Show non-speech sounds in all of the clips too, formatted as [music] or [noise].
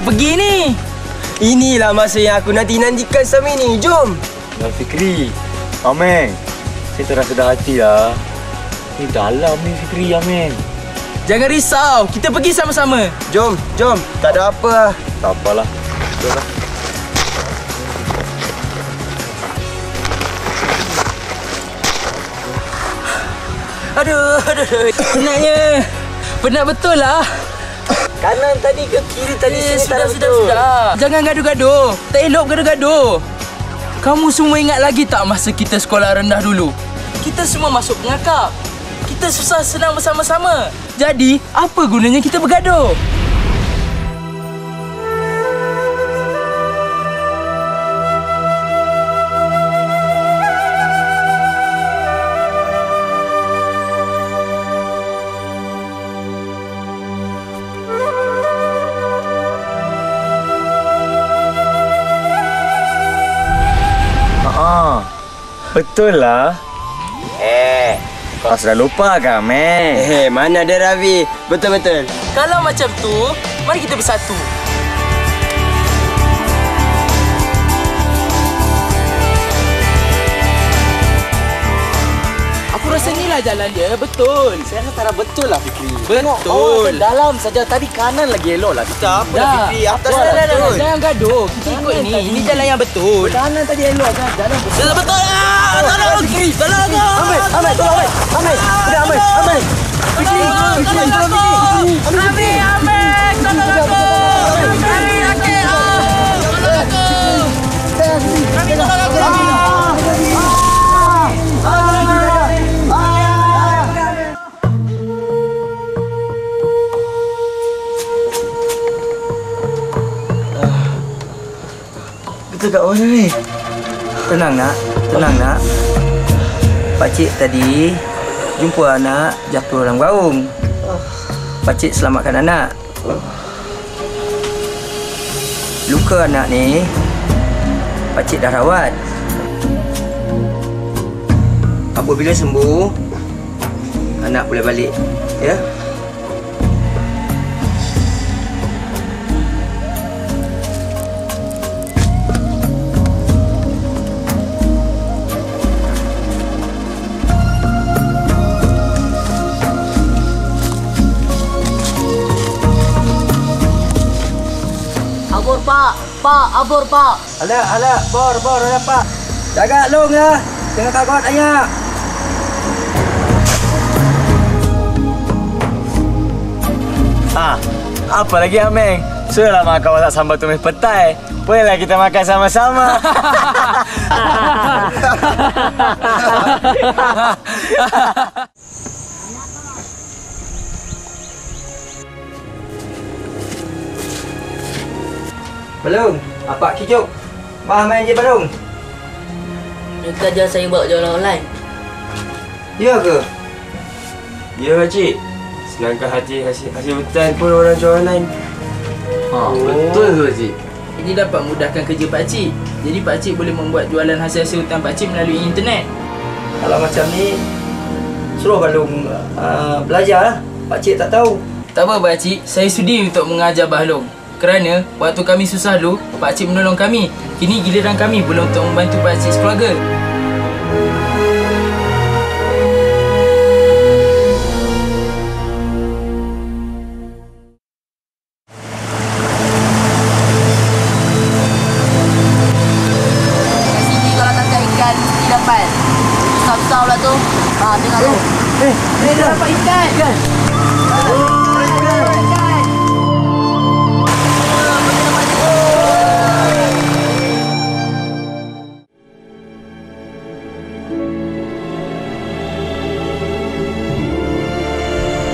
nak pergi ni. Inilah masa yang aku nanti-nantikan selama ini. Jom. Abang Fikri. Ameng. Saya terasa dah hati lah. Ni dalam ni Fikri, Ameng. Jangan risau, kita pergi sama-sama. Jom, jom. Tak ada apa lah. Tak apalah. Jom lah. Aduh, aduh, aduh. Penatnya. Penat betul lah. Kanan tadi ke kiri tadi Eh, sini sudah, tak sudah, betul. sudah. Jangan gaduh-gaduh. Tak elok gaduh-gaduh. Kamu semua ingat lagi tak masa kita sekolah rendah dulu? Kita semua masuk pengakap. Kita susah senang bersama-sama. Jadi, apa gunanya kita bergaduh? Betul lah. Eh. Kau sudah lupa ke, Ameng? Eh, mana ada Ravi? Betul-betul. Kalau macam tu, mari kita bersatu. Inilah jalan dia, betul. Saya rasa tak betul lah Fikri. Betul. dalam saja. Tadi kanan lagi elok lah. Tak apa Dah. Fikri. Atas Dah, lah dah, dah, betul. Jangan gaduh. Kita ikut ini. Ini jalan yang betul. Kanan tadi elok kan. Jalan betul. Betul betul lah. Tolong. Tolong aku. Ahmed, Ahmed, tolong Ahmed. Ahmed, udah Ahmed, Ahmed. Fikri, Fikri, tolong Fikri. Abi, Ahmed, tolong aku. Kita kat mana ni? Tenang nak, tenang nak. Pakcik tadi jumpa anak jatuh dalam gaung. Pakcik selamatkan anak. Luka anak ni, pakcik dah rawat. Apabila sembuh, anak boleh balik. Ya? Pak, abur pak. Alah, alah, bor, bor, alah pak. Jaga long ya. Jangan takut ayah. Ah, apa lagi Ameng? Sudah lama kau tak sambal tumis petai. Bolehlah kita makan sama-sama. [laughs] [laughs] Belum. Apa kijuk? Mah main je belum? Mereka ajar saya buat jualan online. Ya ke? Ya Pakcik. Senangkan hati hasil, hasil hutan pun orang jual online. Ha, betul tu Pakcik. Ini dapat mudahkan kerja Pakcik. Jadi Pakcik boleh membuat jualan hasil-hasil hutan Pakcik melalui internet. Kalau macam ni suruh Balung uh, belajar lah. Pakcik tak tahu. Tak apa Pakcik, saya sudi untuk mengajar Bahlong. Kerana waktu kami susah dulu, Pakcik menolong kami. Kini giliran kami pula untuk membantu Pakcik sekeluarga.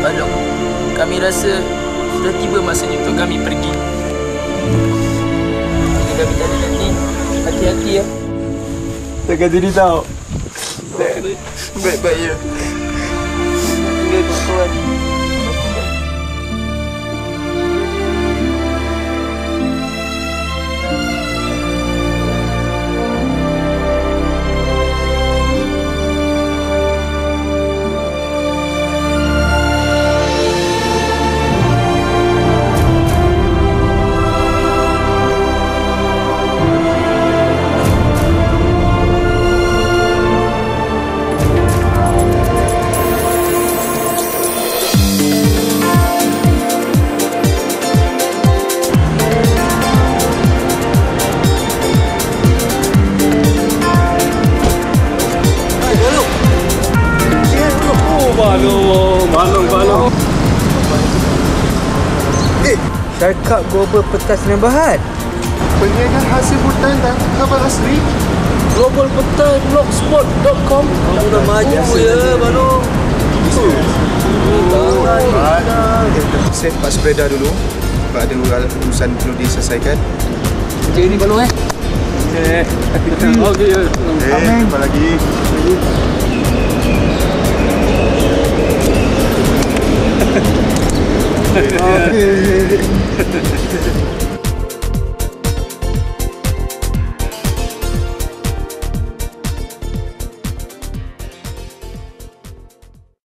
Bahlong, kami rasa sudah tiba masanya untuk kami pergi. Jika kami tak ada nanti, hati-hati ya. Jaga diri tau. Baik-baik ya. Tinggal kawan. Syarikat Global Petas Nambahan. Perniagaan hasil hutan dan kabar asli Global Petas Blogspot.com. Kamu dah maju ya, Bano. Save Pak Spreda dulu Sebab ada urusan perlu diselesaikan Kerja ni Bano eh. [laughs] Eh, apa lagi? Yeah.